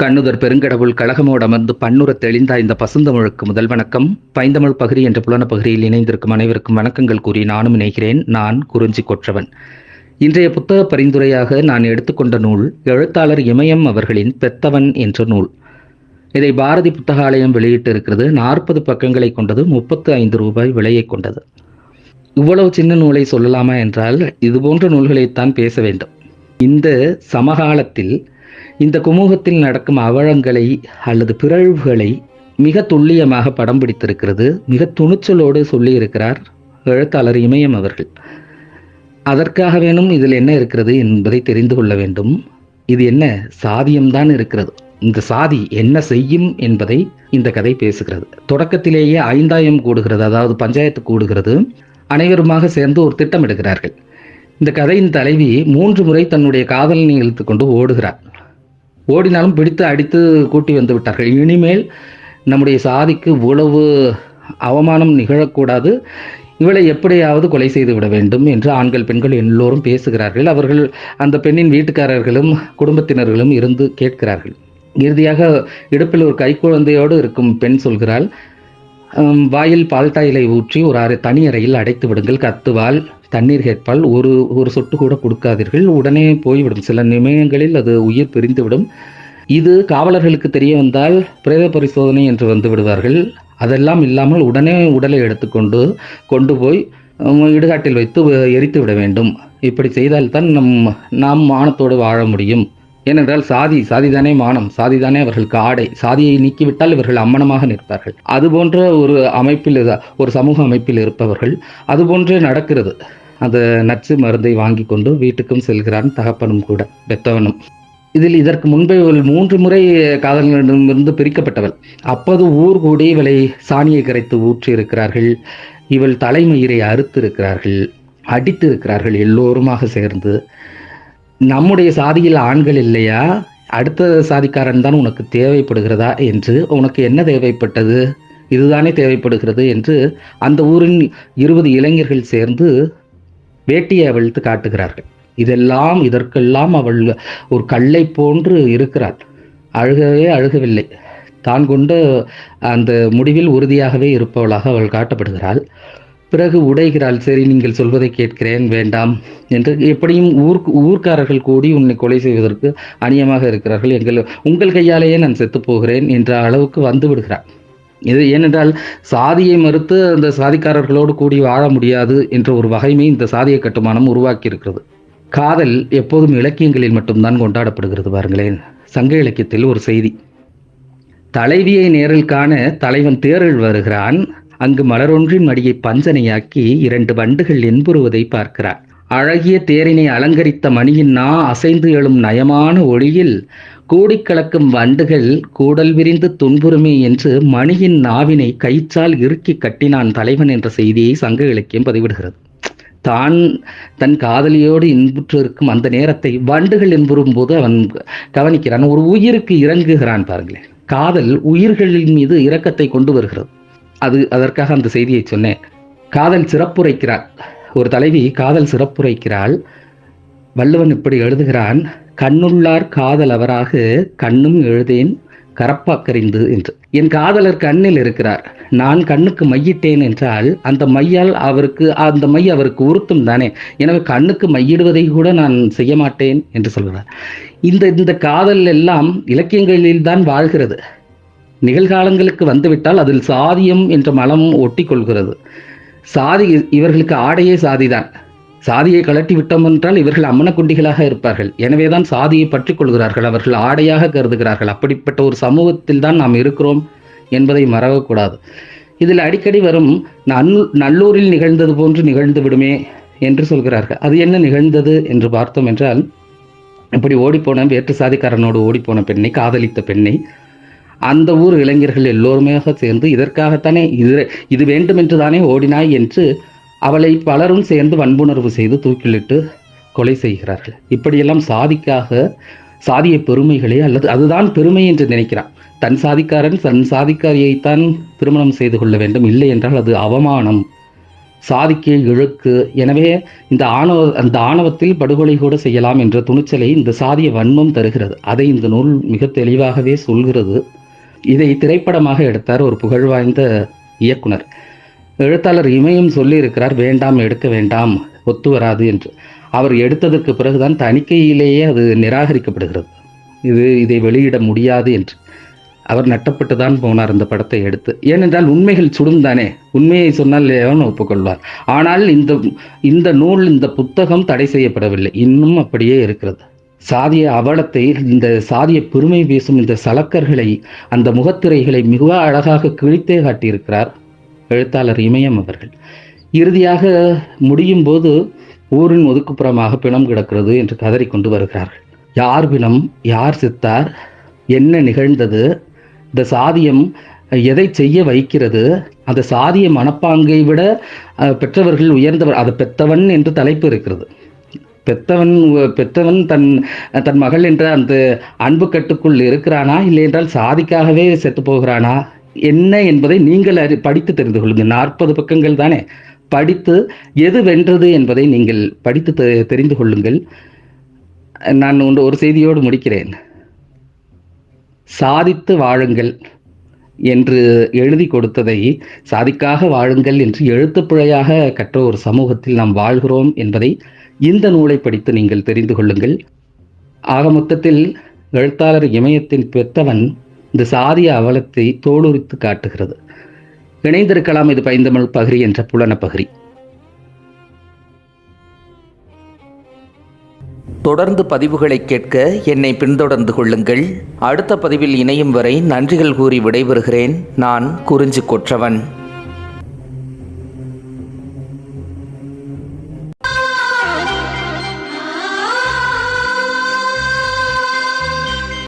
கண்ணுதர் பெருங்கடவுள் கழகமோடு அமர்ந்து பன்னுர தெளிந்த இந்த பசுந்தமிழுக்கு முதல் வணக்கம். பைந்தமிழ் பகிரி என்ற புலன பகுதியில் இணைந்திருக்கும் அனைவருக்கும் வணக்கங்கள் கூறி நானும் இணைகிறேன். நான் குறிஞ்சி கொற்றவன். இன்றைய புத்தக பரிந்துரையாக நான் எடுத்துக்கொண்ட நூல் எழுத்தாளர் இமயம் அவர்களின் பெத்தவன் என்ற நூல். இதை பாரதி புத்தகாலயம் வெளியிட்டு இருக்கிறது நாற்பது பக்கங்களை கொண்டது முப்பத்து ஐந்து ரூபாய் விலையை கொண்டது. இவ்வளவு சின்ன நூலை சொல்லலாமா என்றால் இது போன்ற நூல்களைத்தான் பேச வேண்டும். இந்த சமகாலத்தில் இந்த குமூகத்தில் நடக்கும் அவலங்களை அல்லது பிறழ்வுகளை மிக துல்லியமாக படம் பிடித்திருக்கிறது. மிக துணிச்சலோடு சொல்லியிருக்கிறார் எழுத்தாளர் இமயம் அவர்கள். அதற்காக வேணும் இதில் என்ன இருக்கிறது என்பதை தெரிந்து கொள்ள வேண்டும். இது என்ன? சாதியம்தான் இருக்கிறது. இந்த சாதி என்ன செய்யும் என்பதை இந்த கதை பேசுகிறது. தொடக்கத்திலேயே ஐந்தாயம் கூடுகிறது அதாவது பஞ்சாயத்து கூடுகிறது. அனைவருமாக சேர்ந்து ஒரு திட்டம் எடுக்கிறார்கள் இந்த கதையின் தலைவி மூன்று முறை தன்னுடைய காதலனை இழுத்து கொண்டு ஓடுகிறார் ஓடினாலும் பிடித்து அடித்து கூட்டி வந்து விட்டார்கள். இனிமேல் நம்முடைய சாதிக்கு இவ்வளவு அவமானம் நிகழக்கூடாது. இவளை எப்படியாவது கொலை செய்து விட வேண்டும் என்று ஆண்கள் பெண்கள் எல்லோரும் பேசுகிறார்கள். அவர்கள் அந்த பெண்ணின் வீட்டுக்காரர்களும் குடும்பத்தினர்களும் இருந்து கேட்கிறார்கள். இறுதியாக இடுப்பில் ஒரு கைக்குழந்தையோடு இருக்கும் பெண் சொல்கிறாள் வாயில் வாயில் இலை ஊற்றி ஒரு அறை தனி அறையில் அடைத்து விடுங்கள். கத்துவால் தண்ணீர் கேட்பால் ஒரு ஒரு சொட்டு கூட கொடுக்காதீர்கள். உடனே போய்விடும். சில நிமிடங்களில் அது உயிர் பிரிந்துவிடும். இது காவலர்களுக்கு தெரிய வந்தால் பிரேத பரிசோதனை என்று வந்து விடுவார்கள். அதெல்லாம் இல்லாமல் உடனே உடலை எடுத்துக்கொண்டு கொண்டு போய் இடுகாட்டில் வைத்து எரித்து விட வேண்டும். இப்படி செய்தால்தான் நம் நாம் மானத்தோடு வாழ முடியும். ஏனென்றால் சாதி சாதிதானே மானம் சாதிதானே அவர்களுக்கு ஆடை சாதியை நீக்கிவிட்டால் இவர்கள் அம்மனமாக நிற்பார்கள். அதுபோன்ற ஒரு அமைப்பில் ஒரு சமூக அமைப்பில் இருப்பவர்கள் அதுபோன்றே நடக்கிறது. அந்த நச்சு மருந்தை வாங்கி கொண்டு வீட்டுக்கும் செல்கிறான் தகப்பனும் கூட பெத்தவனும். இதில் இதற்கு முன்பே இவள் மூன்று முறை காதலனிடமிருந்து பிரிக்கப்பட்டவள். அப்போது ஊர் கூடி இவளை சாணியை கரைத்து ஊற்றி இருக்கிறார்கள் இவள் தலைமயிரை அறுத்து இருக்கிறார்கள் அடித்து இருக்கிறார்கள் எல்லோருமாக சேர்ந்து. நம்முடைய சாதியில் ஆண்கள் இல்லையா? அடுத்த சாதிக்காரன் தான் உனக்கு தேவைப்படுகிறதா என்று உனக்கு என்ன தேவைப்பட்டது? இதுதானே தேவைப்படுகிறது என்று அந்த ஊரின் இருபது இளைஞர்கள் சேர்ந்து வேட்டியை அவிழ்த்து காட்டுகிறார்கள். இதெல்லாம் இதற்கெல்லாம் அவள் ஒரு கல்லை போன்று இருக்கிறாள். அழுகவே அழுகவில்லை. தான் கொண்டு அந்த முடிவில் உறுதியாகவே இருப்பவளாக அவள் காட்டப்படுகிறாள். பிறகு உடைகிறாள். சரி நீங்கள் சொல்வதை கேட்கிறேன். வேண்டாம் என்று எப்படியும் ஊர் ஊர்க்காரர்கள் கூடி உன்னை கொலை செய்வதற்கு அநியமாக இருக்கிறார்கள். எங்கள் உங்கள் கையாலேயே நான் செத்து போகிறேன் என்ற அளவுக்கு வந்து விடுகிறார். இது ஏனென்றால் சாதியை மறுத்து அந்த சாதிக்காரர்களோடு கூடி வாழ முடியாது என்ற ஒரு வகைமை இந்த சாதிய கட்டுமானம் உருவாக்கி இருக்கிறது காதல் எப்போதும் இலக்கியங்களில் மட்டும்தான் கொண்டாடப்படுகிறது பாருங்களேன். சங்க இலக்கியத்தில் ஒரு செய்தி. தலைவியை நேரில் காண தலைவன் தேரில் வருகிறான். அங்கு மலரொன்றின் மடியை பஞ்சனையாக்கி இரண்டு வண்டுகள் என்புறுவதை பார்க்கிறான் அழகிய தேரினை அலங்கரித்த மணியின் நா அசைந்து எழும் நயமான ஒளியில் கூடிக்கலக்கும் வண்டுகள் கூடல் விரிந்து துன்புறுமே என்று மணியின் நாவினை கயிற்றால் இறுக்கி கட்டினான் தலைவன் என்ற செய்தியை சங்க இலக்கியம் பதிவிடுகிறது. தான் தன் காதலியோடு இன்புற்றிருக்கும் அந்த நேரத்தை வண்டுகள் என்புறும் போது அவன் கவனிக்கிறான். ஒரு உயிருக்கு இறங்குகிறான் பாருங்களேன். காதல் உயிர்களின் மீது இரக்கத்தை கொண்டு வருகிறது. அது அதற்காக அந்த செய்தியை சொன்னேன். காதல் சிறப்புரைக்கிறாள் ஒரு தலைவி காதல் சிறப்புரைக்கிறாள். வள்ளுவன் இப்படி எழுதுகிறான் கண்ணுள்ளார் காதல் அவராக கண்ணும் எழுதேன் கரப்பாக்கறிந்து என்று. என் காதலர் கண்ணில் இருக்கிறார். நான் கண்ணுக்கு மையிட்டேன் என்றால் அந்த மையால் அவருக்கு அந்த மை அவருக்கு உறுத்தும் தானே. எனவே கண்ணுக்கு மையிடுவதை கூட நான் செய்ய மாட்டேன் என்று சொல்கிறார். இந்த இந்த காதல் எல்லாம் இலக்கியங்களில் தான் வாழ்கிறது. நிகழ்காலங்களுக்கு வந்துவிட்டால் அதில் சாதியம் என்ற மலம் ஒட்டி கொள்கிறது சாதி இவர்களுக்கு ஆடையே சாதிதான். சாதியை கலட்டி விட்டோம் என்றால் இவர்கள் அம்மனக்குண்டிகளாக இருப்பார்கள். எனவேதான் சாதியை பற்றி கொள்கிறார்கள். அவர்கள் ஆடையாக கருதுகிறார்கள். அப்படிப்பட்ட ஒரு சமூகத்தில் தான் நாம் இருக்கிறோம் என்பதை மறக்கக்கூடாது. இதில் அடிக்கடி வரும் நன் நல்லூரில் நிகழ்ந்தது போன்று நிகழ்ந்து விடுமே என்று சொல்கிறார்கள். அது என்ன நிகழ்ந்தது என்று பார்த்தோம் என்றால் இப்படி ஓடிப்போன வேற்று சாதிக்காரனோடு ஓடிப்போன பெண்ணை காதலித்த பெண்ணை அந்த ஊர் இளைஞர்கள் எல்லோருமே சேர்ந்து இதற்காகத்தானே இது இது வேண்டுமென்று தானே ஓடினாய் என்று அவளை பலரும் சேர்ந்து வன்புணர்வு செய்து தூக்கிலிட்டு கொலை செய்கிறார்கள். இப்படியெல்லாம் சாதிக்காக சாதிய பெருமைகளே அல்லது அதுதான் பெருமை என்று நினைக்கிறான். தன் சாதிக்காரன் தன் சாதிக்காரியைத்தான் திருமணம் செய்து கொள்ள வேண்டும். இல்லை என்றால் அது அவமானம். சாதிக்கு இழுக்கு. எனவே இந்த ஆணவ அந்த ஆணவத்தில் படுகொலை கூட செய்யலாம் என்ற துணிச்சலை இந்த சாதிய வன்மம் தருகிறது. அதை இந்த நூல் மிக தெளிவாகவே சொல்கிறது. இதை திரைப்படமாக எடுத்தார் ஒரு புகழ்வாய்ந்த இயக்குனர். எழுத்தாளர் இமயம் சொல்லியிருக்கிறார் வேண்டாம் எடுக்க வேண்டாம் ஒத்து வராது என்று. அவர் எடுத்ததற்கு பிறகுதான் தணிக்கையிலேயே அது நிராகரிக்கப்படுகிறது. இது இதை வெளியிட முடியாது என்று. அவர் நட்டப்பட்டு தான் போனார் இந்த படத்தை எடுத்து. ஏனென்றால் உண்மைகள் சுடும் தானே. உண்மையை சொன்னால் எவன் ஒப்புக்கொள்வார். ஆனால் இந்த இந்த நூல் இந்த புத்தகம் தடை செய்யப்படவில்லை. இன்னும் அப்படியே இருக்கிறது. சாதிய அவலத்தை இந்த சாதிய பெருமை பேசும் இந்த சலக்கர்களை அந்த முகத்திரைகளை மிக அழகாக கிழித்தே காட்டியிருக்கிறார் எழுத்தாளர் இமயம் அவர்கள். இறுதியாக முடியும் போது ஊரின் ஒதுக்குப்புறமாக பிணம் கிடக்கிறது என்று கதறிக்கொண்டு வருகிறார்கள். யார் பிணம் யார் சித்தார் என்ன நிகழ்ந்தது இந்த சாதியம் எதை செய்ய வைக்கிறது அந்த சாதிய மனப்பாங்கை விட பெற்றவர்கள் உயர்ந்தவர் அதை பெத்தவன் என்று தலைப்பு இருக்கிறது. பெத்தவன் பெத்தவன் தன் தன் மகள் என்ற அந்த அன்பு கட்டுக்குள் இருக்கிறானா? இல்லை என்றால் சாதிக்காகவே செத்து போகிறானா? என்ன என்பதை நீங்கள் அறி படித்து தெரிந்து கொள்ளுங்கள். நாற்பது பக்கங்கள் தானே. படித்து எது வென்றது என்பதை நீங்கள் படித்து தெ- தெரிந்து கொள்ளுங்கள். நான் ஒன்று ஒரு செய்தியோடு முடிக்கிறேன். சாதித்து வாழுங்கள் என்று எழுதி கொடுத்ததை சாதிக்காக வாழுங்கள் என்று எழுத்துப்பிழையாக கற்ற ஒரு சமூகத்தில் நாம் வாழ்கிறோம் என்பதை இந்த நூலை படித்து நீங்கள் தெரிந்து கொள்ளுங்கள். ஆக மொத்தத்தில் எழுத்தாளர் இமயத்தின் பெத்தவன் இந்த சாதிய அவலத்தை தோலுரித்து காட்டுகிறது. இணைந்திருக்கலாம் இது பைந்தமிழ் பகிரி என்ற புலன பகிரி. தொடர்ந்து பதிவுகளை கேட்க என்னை பின்தொடர்ந்து கொள்ளுங்கள். அடுத்த பதிவில் இணையும் வரை நன்றிகள் கூறி விடைபெறுகிறேன். நான் குறிஞ்சி கொற்றவன்.